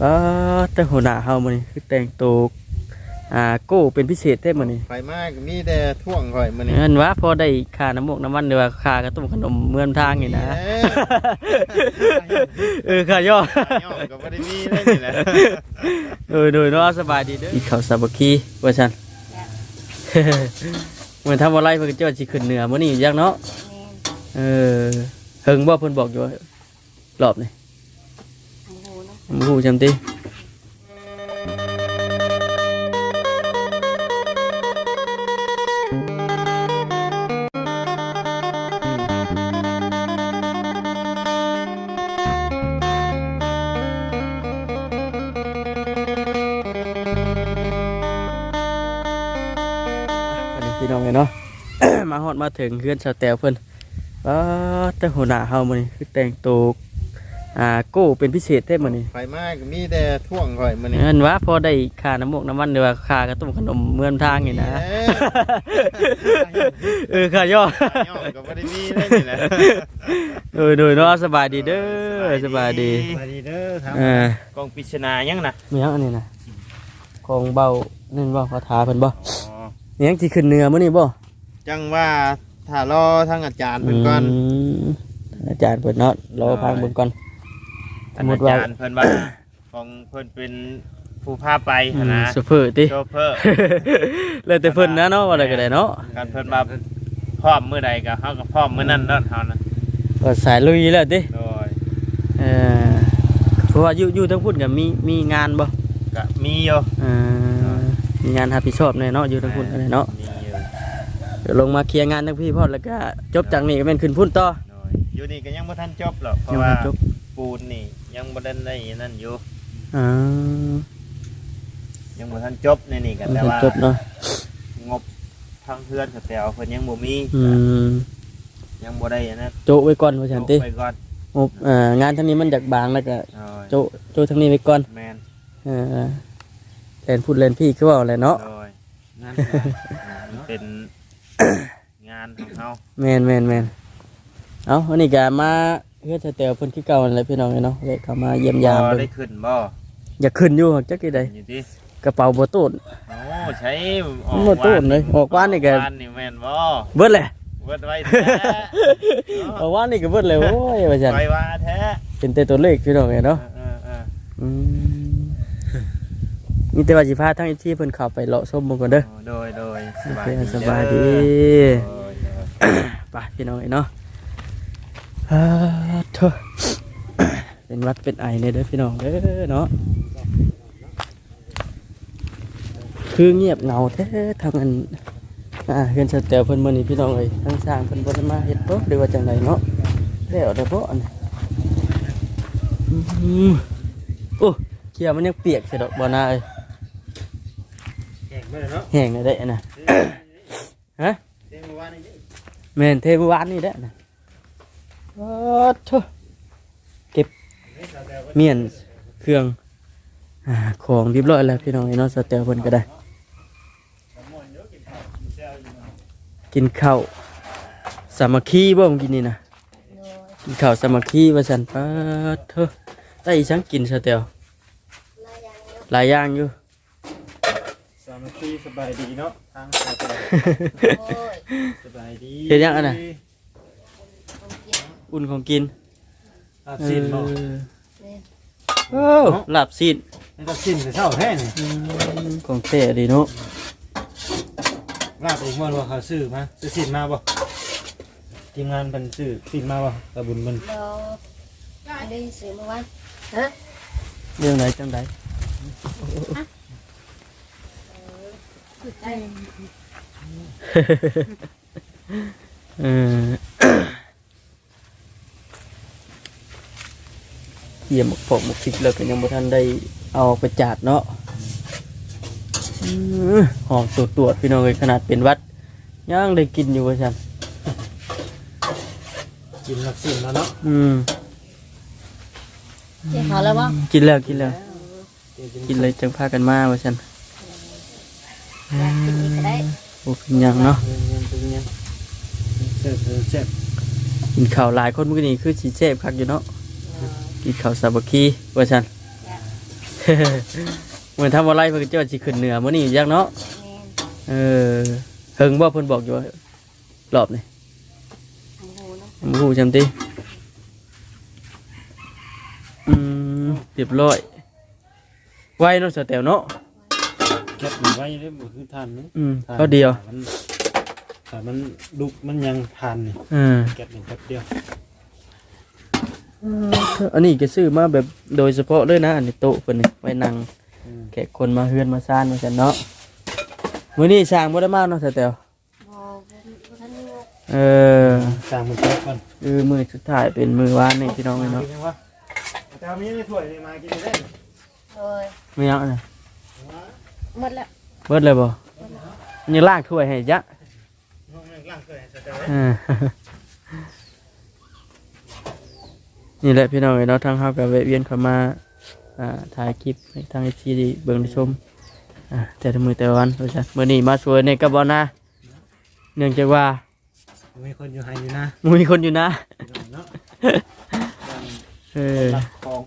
เออแต่หัวหน้าเฮามื้อนี้คือแต่งตัวอ่าโก้เป็นพิเศษได้มื้อนี้ไฟมากมีแต่ท่วงข่อยมื้อนี้เงินว่าพอได้ค่าน้ำมกน้ำมันหรือว่าค่ากระตุ้มขนมเมืองทางนี่นะเออค่าย่อย่อก็บ่ได้มีเลยนี่แหละเออโดยเนาะสบายดีเด้ออีกเขาวสามัคคีว่าซั่นเหมือนทำอะไรเพิ่นก็จะว่าสิขึ้นเหนือมื้อนี้อยู่จักเนาะแม่นเออเฮิงบ่เพิ่นบอกอยู่ว่ารอบนี่อัน หูเนาะบ่ฮู้จำติอันนี้พี่น้องเอ้ยเนาะ มาฮอดมาถึงเฮือนสาวแตวเพิ่นว้าแต่หัวหน้าเฮามื้อนี้คือแต่งตัว อ่าโก้เป็นพิเศษได้มื้อนี้ไฟมากมีแต่ท่วงข่อยมื้อนี้เงินว่าพอได้ค่าน้ำมกน้ำมันหรือว่าค่ากระตุ้มขนมเมืองทางนี่นะ เออค่าย่อ ย่อก็บ่ได้มีเลยนี่แหละ โดยโดยเนาะสบายดีเด้อสบายดีสบายดีเด้อครับเออกองปริศนายังน่ะมีหยังอันนี้นะของเบานั่นบ่คาถาเพิ่นบ่อ๋อมีหยังที่ขึ้นเหนือมื้อนี้บ่จังว่าถ้ารอทางอาจารย์เพิ่นก่อน มอาจารย์เพิ่นเนาะรอพังเบิ่งก่อน สมมุอาติว่าจารย์เพิ่นว่าของเพิ่นเป็นผู้พาไปอืหั้นมนะซูเปอร์ติ โชเฟอร์แล้วแต่เพิ่นนะเนาะว่าอะไรก็ได้เนาะการเพิ่นมาพร้อมมื้อใดก็เฮาก็พร้อมมื้อนั้นเนาะเฮานะก็สายลุยแล้วติโดยเออเพราะว่าอยู่อยู่ทั้งพุ่นก็มีมีงานบ่ก็มีอยู่เอ่อมีงานรับผิดชอบแน่เนาะอยู่ทั้งพุ่นอะไรเนาะมีอยู่เดี๋ยวลงมาเคลียร์งานทั้งพี่พ่อแล้วก็จบจากนี้ก็เป็นขึ้นพุ่นต่อโดยอยู่นี่ก็ยังบ่ทันจบหรอกเพยัราะงว่าบ่จบปูนนี่ ยังบ่ได้ได้นั่นอยู่อ่ายังบ่ทันจบในนี่กันยังแต่บ่ว่าจบเนาะงบทางเพื่อนสแตลเพิ่นยังบ่มีอืมยังบ่ได้อันนั้นโจไว้ก่อนว่าฉันติไปก่อนงบเอ่องานทั้งนี้มันจากบางแล้วก็โดยโจโจทั้งนี้ไว้ก่อนแม่นเออแลนพูดแลนพี่คือว่าอะไรเนาะโดยนั่นมันเป็นงานของเฮาแมนแมนแมนเอาวันนี้ก็มา เพื่อจะเตวเพิ่นคือเก่าอะไรพี่น้องเนาะเลยเข้ามาเยี่ยมยามบ่เบิ่งได้ขึ้นบ่อย่าขึ้นอยู่จักกี่ใดอยู่ที่กระเป๋าบ่ตูนโอ้ใช้อมันบ่ตูนเลยออกบ้านนี่ก็บ้านนี่แม่นบ่เบิดแหละเบิดไว้แท้ออกบ้านนี่ก็เบิดเลยโอ้ยว่าซั่นไปว่าแท้เป็นแต่ตัวเลขพี่น้องเนาะเออเอออืมมีแต่ว่าสิพาทั้งที่เพิ่นเข้าไปเลาะชมเบิ่งก่อนเด้อโอ้โดยโดยโอเคสบายดีโดยโดยไปพี่น้องเนาะอ่า เถอะเป็นหวัดเป็นไอเนี่ยเด้อพี่น้องเด้อเนาะคือเงียบเหงาแท้ทางอันอ่าเฮือนสเตลเพิ่นมื้อนี้พี่น้องเอ้ยทั้งสร้างเพิ่นบ่ได้มาเฮ็ดบ่หรือว่าจังไดเนาะแล้วได้บ่อันนี้อืมโอ้เขียมันยังเปียกใช่ดอกบ่น่าเอ้ยแข่งไปเลยเนาะแห้งเลยได้อันน่ะฮะเรื่องว่านี่แม่นเทวานนี่แหละนะโอ้โถ เก็บเมียนเครื่องอ่าของเรียบร้อยแล้วพี่น้องไอ้น้องสเตลเพิ่นก็ได้ กินข้าวสามัคคีบ่เมื่อกินนี่นะโดยกินข้าวสามัคคีว่าซั่นป้าดเถอะได้อีสังกินสเตลลายยางอยู่หลายอย่างอยู่สามัคคีสบายดีเนาะทางสายตาโอ้ยสบายดีเฮ็ดหยังอันน่ะผมกิน อุ่นของกินอาสินบ่เออนี่โอ้ลาบซีนนี่ก็สินแต่เช้าแท้นี่อืมของเท่ดีเนาะลาบเองบ่ว่าเขาซื้อมาซื้อสินมาบ่ทีมงานเพิ่นซื้อสินมาบ่ตะบุญมันเราไม่ได้ซื้อเมื่อวานฮะเรื่องไหนจังไดได้เออ เยี่ยมหมกปกหมกพริกแล้วก็ยังบ่ทันได้เอาไปจาดเนาะหอมตัวตรวพี่น้องเลยขนาดเป็นวัดยังได้กินอยู่ว่าซั่นกินลักสินมาเนาะอืมเจ๊ขอแล้วบ่กินแล้วกินแล้ว กินเลยจังพากันมาว่าซั่นอยากกินอีกได้โอ้เป็นยังเนาะกินข้าวหลายคนเมื้อนี้คือสิแซ่บคักอยู่เนาะ กินข้าวสามัคคีว่าซั่นอเหมือนทำอะไรเพิ่นก็เจ้าสิขึ้นเหนือมื้อนี้จักเนาะแม่นเออเฮิงบ่เพิ่นบอกอยู่ว่ารอบนี่หมูเนาะบ่ฮู้จำติอืมเรียบร้อยไวเนาะสแตวเนาะแก๊สมันไว้ได้บ่คือทานนึงอืมเขาเดียวมันถ้ามันดุกมันยังทานนี่เออแก๊สนี่แป๊บเดียว อันนี้ก็ซื้อมาแบบโดยเฉพาะเลยนะอันนี้โต๊ะเพิ่นนี่ไว้นั่งอืมแขกคนมาเฮือนมาซ่านมากันเนาะมื้อนี้สร้างบ่ได้มาเนาะสแตวบ่บ่บ่ทันอยู่เออสร้างมันแป๊บก่อนคือมือสุดท้ายเป็นมือวานนี่พี่น้องเอ้ยเนาะกิยังวะแต่เอามีในถ้วยนี่มากินได้โดยไม่เอาน่ะหมดแล้วเบิดเลยบ่มันยังล้างถ้วยให้ยะน้องแม่งล้างเกลือให้สเตลเออ นี่แหละพี่น้องเอ้ยเนาะทางเฮาก็แวะเวียนเข้ามาอ่าถ่ายคลิปให้ทาง FC ได้เบิ่งได้ชมอ่าแต่ละมื้อแต่ละวันว่าซั่นมื้อนี้มาสวยในกระบ่นาเนื่องจากว่ามีคนอยู่ให้อยู่นะมีคนอยู่นะ เนาะเออรักของ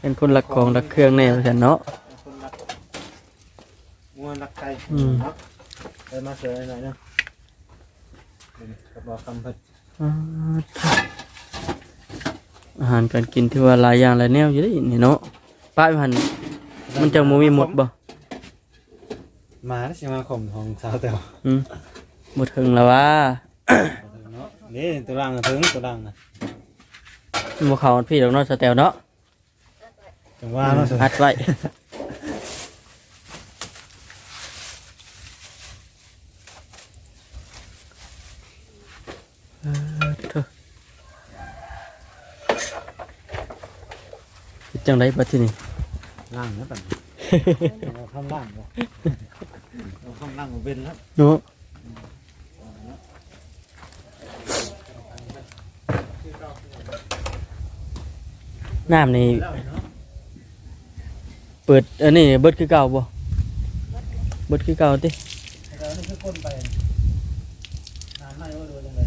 เป็นคนรักของรักเครื่องแน่ว่าซั่นเนาะ คนรักมวนรักไก่อืม เนาะเดินมาเสือหน่อยเนาะกระบอกคำเพิ่น อ่า อาหารการกินที่ว่าหลายอย่างหลายแนวอยู่เด้นี่เนาะป้าพันมันจะบ่มีหมดบ่มาแล้วสิมาข่มของสาวเต๋ออืมหมดถึงแล้วว่าเนาะนี่ตัวรังอะถึงตัวรังอะบ่เข้าพี่ดอกเนาะสแตลเนาะจังว่าเนาะสิอัดไว้เออเถอะเฮ็ด จังไดบัดทีนี้ล่างนะปันเราข้ามล่างบ่เราข้ามล่างบ่เป็นแล้วเนาะน้ำนี่แล้วเนาะเปิดอันนี้เบิดคือเก่าบ่เบิดคือเก่าติ เรานี่คือก้นไปนานไม่ว่าโดนยังไง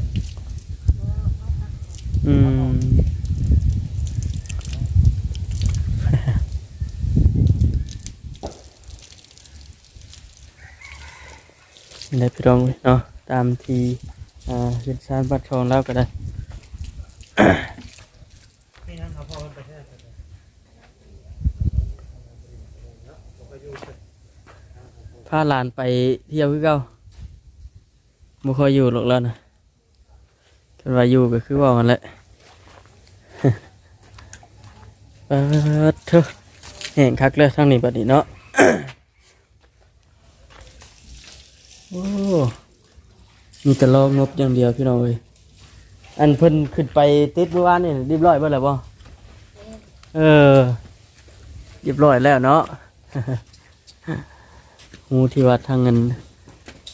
อืม นี่แหละพี่น้องเนาะตามที่อ่าเฮ็ดชานบัดของเราก็ได้พาหลานไปเที่ยวคือเก่าบ่ค่อยอยู่หรอกแล้วนะคันว่าอยู่ก็คือว่ามันแหละเออเถอะแห้งคักเลยทางนี้บัดนี้เนาะ โอ้ มีแต่รองบอย่างเดียวพี่น้องเอ้ยอันเพิ่นขึ้นไปติดเมื่อวานนี่เรียบร้อยเบิดแล้วบ่เออเรียบร้อยแล้วเนาะงูที่ว่าทางเงิน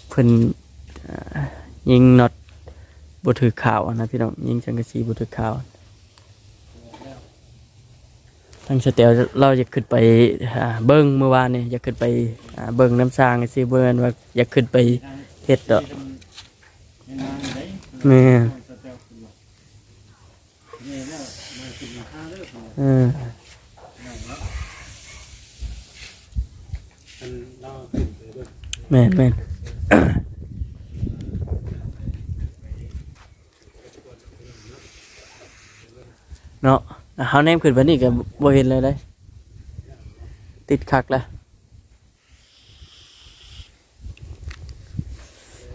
เพิ่นยิงน็อตบถือข่าวนะพี่น้องยิงจังกะสีบถือข่าวทางสเตลเราจะขึ้นไปเบิ้งเมื่อวานนี่อยากขึ้นไปเบิ้งน้ำสร้างสิเบิ้งว่าอยากขึ้นไปเฮ็ดดอก แม่เออเราขึ้นไปด้วยแม่นแม่นเนาะเฮาแนมขึ้นไปนี่ก็บ่เห็นเลยได้ติดคักแล้ว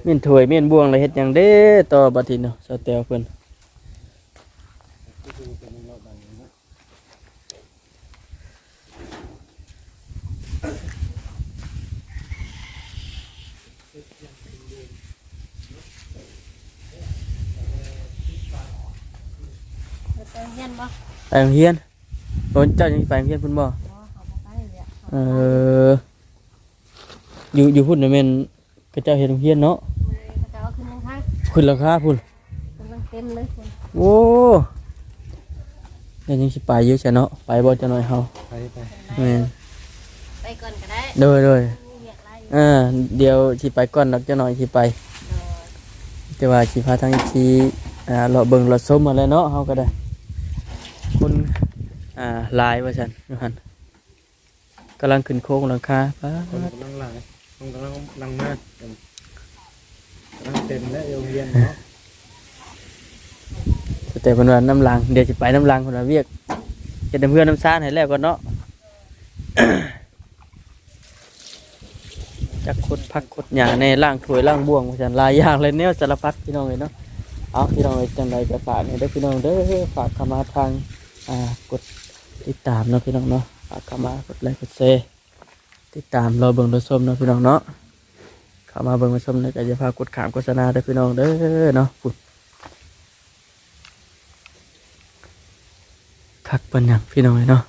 มียนถวยเมียนบ่วงเลยเฮ็ดหยังเด้ต่อบัดทีเนาะสเตลเพิ่นไปเฮียนบ่ไปโรงเรียนโดนเจ้ายังไปโรงเรียนเพิ่นบ่เขาบ่ไปเลยเอออยู่อยู่พุ่นน่ะแม่นกระเจ้าเฮ็ดโรงเรียนเนาะ ขึ้นราคาพุ่นกำลังเต็มเลยคุณโอ้ยยังสิไปอยู่ใช่เนาะไปบ่จะหน่อยเฮาไปไปแม่นไปก่อนก็ได้โดยโดยมีเวียกหลายอยู่อ่าเดี๋ยวสิไปก่อนดอกจะหน่อยสิไปโดยแต่ว่าสิพาทางทีอ่าเลาะเบิ่งเลาะชมมาแล้วเนาะเฮาก็ได้ คนอ่าหลายว่าซั่นอยู่หั่นกำลังขึ้นโค้งหลังคาป้าคนกำลังหลังคนกำลังหลังมากกำลัง เต็มแล้วเอวเวียนเนาะแต่เพิ่นว่าน้ำลังเดี๋ยวสิไปน้ำลังเพิ่นว่าเวียกเฮ็ดน้ำเพื่อนน้ำซ่านให้แล้วก่อนเนาะจักขุดผักขุดหญ้าในล่างถวยล่างบ่วงว่าซั่นลายอย่างเลยแนวสารพัดพี่น้องเอ้ยเนาะเอาพี่น้องเอ้ยจังไดก็ฝากให้เด้พี่น้องเด้อฝากเข้ามาทางอ่ากดติดตามเนาะพี่น้องเนาะฝากเข้ามากดไลค์กดแชร์ติดตามรอเบิ่งรอชมเนาะพี่น้องเนาะ เข้ามาเบิ่งมาชมแล้วก็อย่าพากดขามโฆษณาเด้พี่น้องเด้อเนาะพูดคักปันหยังพี่น้องเอ้ยเนาะ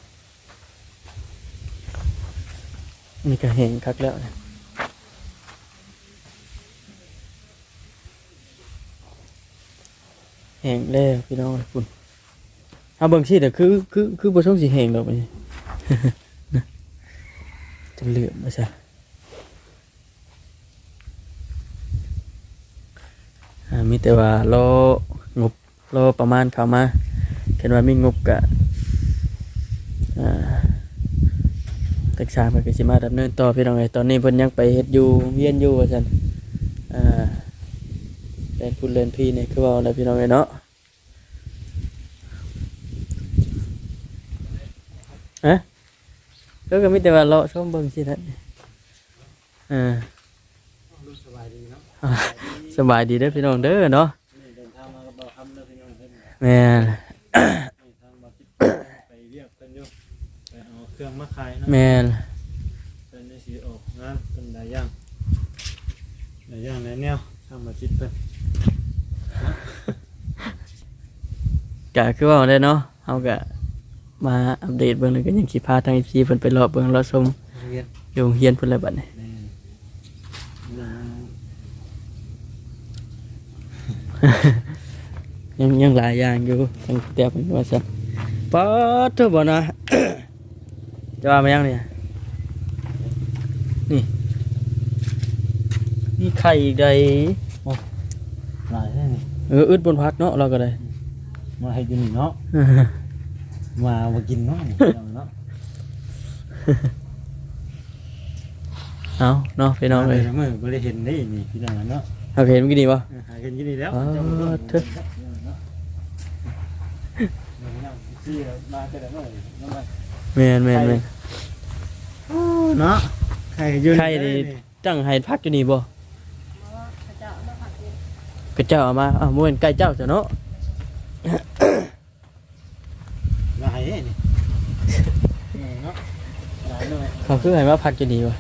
นี่ก็เห็นคักแล้วเนี่ยแห้งแล้วพี่น้องคุณเอาเบิ่งสิเด้อคือคือคือบ่ช่องสิแห้งดอกบัดนี้จะเหลือมมาซะอ่า มีแต่ว่ารองบรอประมาณเข้ามาเห็นว่ามีงบกะตึกษามันก็สิมาดำเนินต่อพี่น้องเอ้ยตอนนี้เพิ่นยังไปเฮ็ดอยู่เวียนอยู่ว่าซั่นอ่าเล่นพูดเล่นพี่นี่คือว่าอะไรพี่น้องเอ้ยเนาะฮะก็ก็มีแต่ว่าเลาะชมเบิ่งสิท่านอ่าสบายดี สบายดีเด้อพี่น้องเด้อเนาะเดินทางมากับบ่าวคำเด้อพี่น้องเพิ่นแม่นนี่ทางบ่าวคิดไปเรียกเพิ่นอยู่ไปเอาเครื่องมาขายเนาะแม่นเพิ่นได้สิออกงานเป็นหลายอย่างหลายอย่างหลายแนวทางบ่าวคิดเพิ่นก็คือว่าได้เนาะเฮาก็มาอัปเดตเบิ่งแล้วก็ยังสิพาทาง FC เพิ่นไปเลาะเบิ่งเลาะชมเรียนอยู่โรงเรียนเพิ่นแล้วบัดนี้ แม่นเรื่อง ยังยังหลายอย่างอยู่ทางแต่เพิ่นว่าซั่นป๊อดเถอะบ่นะจะว่ามายังเนี่ยนี่มีไข่อีกใดหลายแท้นี่เอออึดบนพักเนาะเราก็ได้มาให้อยู่นี่เนาะมามากินเนาะนี่พี่น้องเนาะเอาเนาะพี่น้องเลยเมื่อบ่ได้เห็นได้นี่พี่น้องเนาะ เอาเห็นเมื่อกี้นี่ปะหากันอยู่นี่แล้วอ๋อเถอะซื้อมาแต่ละมื้อน้ำมันแมนแมนแมนเนาะไข่ยืนไข่นี่ตั้งให้พักอยู่นี่บ่เพราะว่าเขาเจะเอามาผัดเองกระเจ้าเอามาอ้าวมื้อนี้ไก่เจ้าจ้ะเนาะลายนี่เนาะลายหน่อยเขาคือให้มาพักอยู่นี่บ่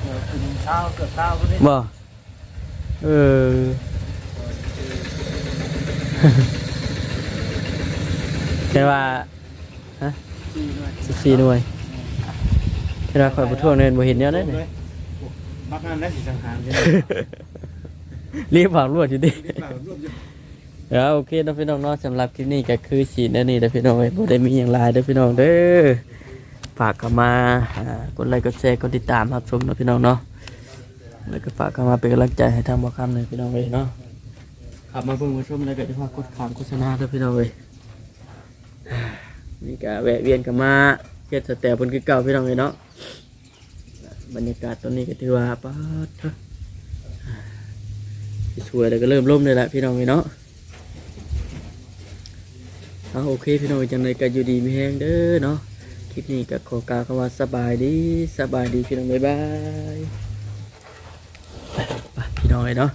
เดี๋ยวกิน เช้าเกือบเช้าก็ได้บ่เออ แต่ว่าสี่หน่วย14หน่วยแต่ว่าข่อยบ่ทั่วเนินบ่เห็นแนวนั้นเลยมักงานได้สิสังหารเลยรีบฝากรวดอยู่ดิรวบอยู่เออโอเคเนาะพี่น้องเนาะสำหรับคลิปนี้ก็คือสีนั่นนี่เด้อพี่น้องเอ้ยบ่ได้มีอย่างหลายเด้อพี่น้องเด้อฝากเข้ามาอ่ากดไลค์กดแชร์กดติดตามรับชมเนาะพี่น้องเนาะ แล้วก็ฝากเข้ามาเป็นกำลังใจให้ทางบ่คำเลยพี่น้องเอ้ยเนาะขับมาเบิ่งมาชมแล้วก็จะพากดขามโฆษณาด้อพี่น้องเอ้ยนี่ก็แวะเวียนเข้ามาเฮ็ดสแตปเพิ่นคือเก่าพี่น้องเอ้ยเนาะบรรยากาศตอนนี้ก็ถือว่าป๊าดเถอะอ่าสวยแล้วก็เริ่มร่มเลยละพี่น้องเอ้ยเนาะเอาโอเคพี่น้องจังเลยก็อยู่ดีมีแห้งเด้อเนาะคลิปนี้ก็ขอกล่าวคำว่าสบายดีสบายดีพี่น้องบ๊ายบาย พี่น้องเลยเนาะ